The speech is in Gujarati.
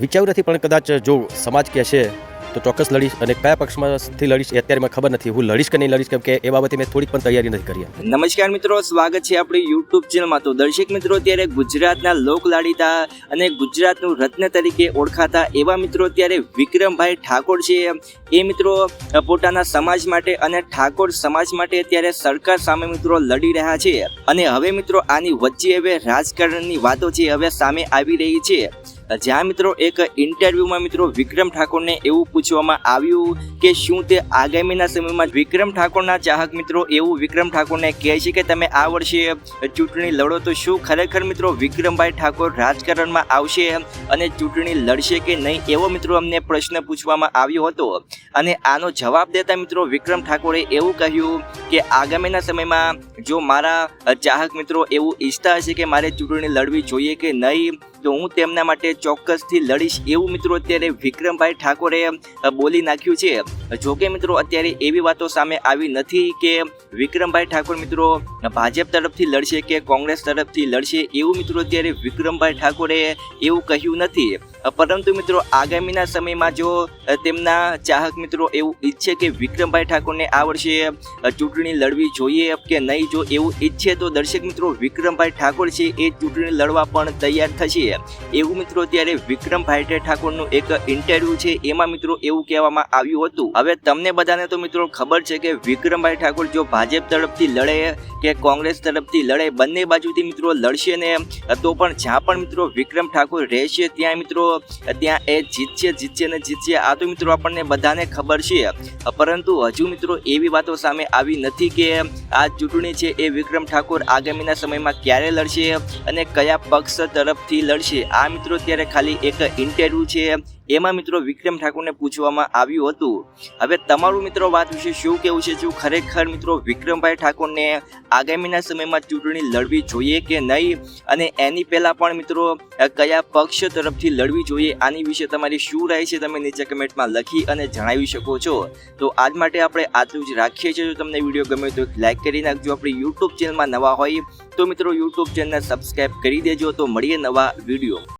વિચાર્યું નથી, પણ કદાચ જો સમાજ કહે છે, તો ચોક્કસ લડીશ અને કયા પક્ષમાંથી લડીશ એ અત્યારે મને ખબર નથી. હું લડીશ કે નહીં લડીશ, કેમ કે એ બાબતે મેં થોડીક પણ તૈયારી નથી કરી. નમસ્કાર મિત્રો, સ્વાગત છે આપણી યુટ્યુબ ચેનલમાં તો દર્શક મિત્રો, અત્યારે ગુજરાતના લોકલાડીતા અને ગુજરાતનું રત્ન તરીકે ઓળખાતા એવા મિત્રો અત્યારે વિક્રમભાઈ ઠાકોર છે. એ મિત્રો પોતાના સમાજ માટે અને ઠાકોર સમાજ માટે અત્યારે સરકાર સામે મિત્રો લડી રહ્યા છે. અને હવે મિત્રો, આની વચ્ચે હવે રાજકારણની વાતો છે, હવે સામે આવી રહી છે. જ્યાં મિત્રો એક ઇન્ટરવ્યુમાં મિત્રો વિક્રમ ઠાકોરને એવું પૂછવામાં આવ્યું કે શું તે આગામીના સમયમાં વિક્રમ ઠાકોરના ચાહક મિત્રો એવું વિક્રમ ઠાકોરને કહે છે કે તમે આ વર્ષે ચૂંટણી લડો તો શું ખરેખર મિત્રો વિક્રમભાઈ ઠાકોર રાજકારણમાં આવશે અને ચૂંટણી લડશે કે નહીં એવો મિત્રો અમને પ્રશ્ન પૂછવામાં આવ્યો હતો. અને આનો જવાબ દેતા મિત્રો વિક્રમ ઠાકોરે એવું કહ્યું કે આગામીના સમયમાં જો મારા ચાહક મિત્રો એવું ઈચ્છતા હશે કે મારે ચૂંટણી લડવી જોઈએ કે નહીં તો હું તેમના માટે ચોક્કસથી લડીશ એવું મિત્રો અત્યારે વિક્રમભાઈ ઠાકોરે બોલી નાખ્યું છે. જોકે મિત્રો અત્યારે એવી વાતો સામે આવી નથી કે વિક્રમભાઈ ઠાકોર મિત્રો ભાજપ તરફથી લડશે કે કોંગ્રેસ તરફથી લડશે એવું મિત્રો અત્યારે વિક્રમભાઈ ઠાકોરે એવું કહ્યું નથી. પરંતુ મિત્રો, આગામીના સમયમાં જો તેમના ચાહક મિત્રો એવું ઈચ્છે કે વિક્રમભાઈ ઠાકોરને આ વર્ષે ચૂંટણી લડવી જોઈએ કે નહીં, જો એવું ઈચ્છે તો દર્શક મિત્રો, વિક્રમભાઈ ઠાકોર છે એ ચૂંટણી લડવા પણ તૈયાર થશે. એવું મિત્રો, ત્યારે વિક્રમભાઈ ઠાકોરનું એક ઇન્ટરવ્યુ છે, એમાં મિત્રો એવું કહેવામાં આવ્યું હતું. હવે તમને બધાને તો મિત્રો ખબર છે કે વિક્રમભાઈ ઠાકોર જો ભાજપ તરફથી લડે કે કોંગ્રેસ તરફથી લડે, બંને બાજુથી મિત્રો લડશે ને, તો પણ જ્યાં પણ મિત્રો વિક્રમ ઠાકોર રહેશે, ત્યાં મિત્રો ત્યાં એ જીતશે જીતશે ને જીતશે આ તો મિત્રો આપણને બધાને ખબર છે. પરંતુ હજુ મિત્રો એવી વાતો સામે આવી નથી કે આ ચૂંટણી છે એ વિક્રમ ઠાકોર આગામીના સમયમાં ક્યારે લડશે અને કયા પક્ષ તરફથી લડશે. આ મિત્રો ત્યારે ખાલી એક ઇન્ટરવ્યૂ છે. એમાં મિત્રો વિક્રમ ઠાકોરને પૂછવામાં આવ્યું હતું. હવે તમારું મિત્રો વાત વિશે શું કેવું છે? શું ખરેખર મિત્રો વિક્રમભાઈ ઠાકોરને આગામીના સમયમાં ચૂંટણી લડવી જોઈએ કે નહીં? અને એની પહેલાં પણ મિત્રો કયા પક્ષ તરફથી લડવી જોઈએ? આની વિશે તમારી શું રાય છે? તમે નીચે કમેન્ટમાં લખી અને જણાવી શકો છો. તો આજ માટે આપણે આટલું જ રાખીએ છીએ. જો તમને વીડિયો ગમે તો લાઈક કરી નાખજો. આપણી યુટ્યુબ ચેનલમાં નવા હોય તો મિત્રો યુટ્યુબ ચેનલને સબસ્ક્રાઈબ કરી દેજો. તો મળીએ નવા વીડિયો.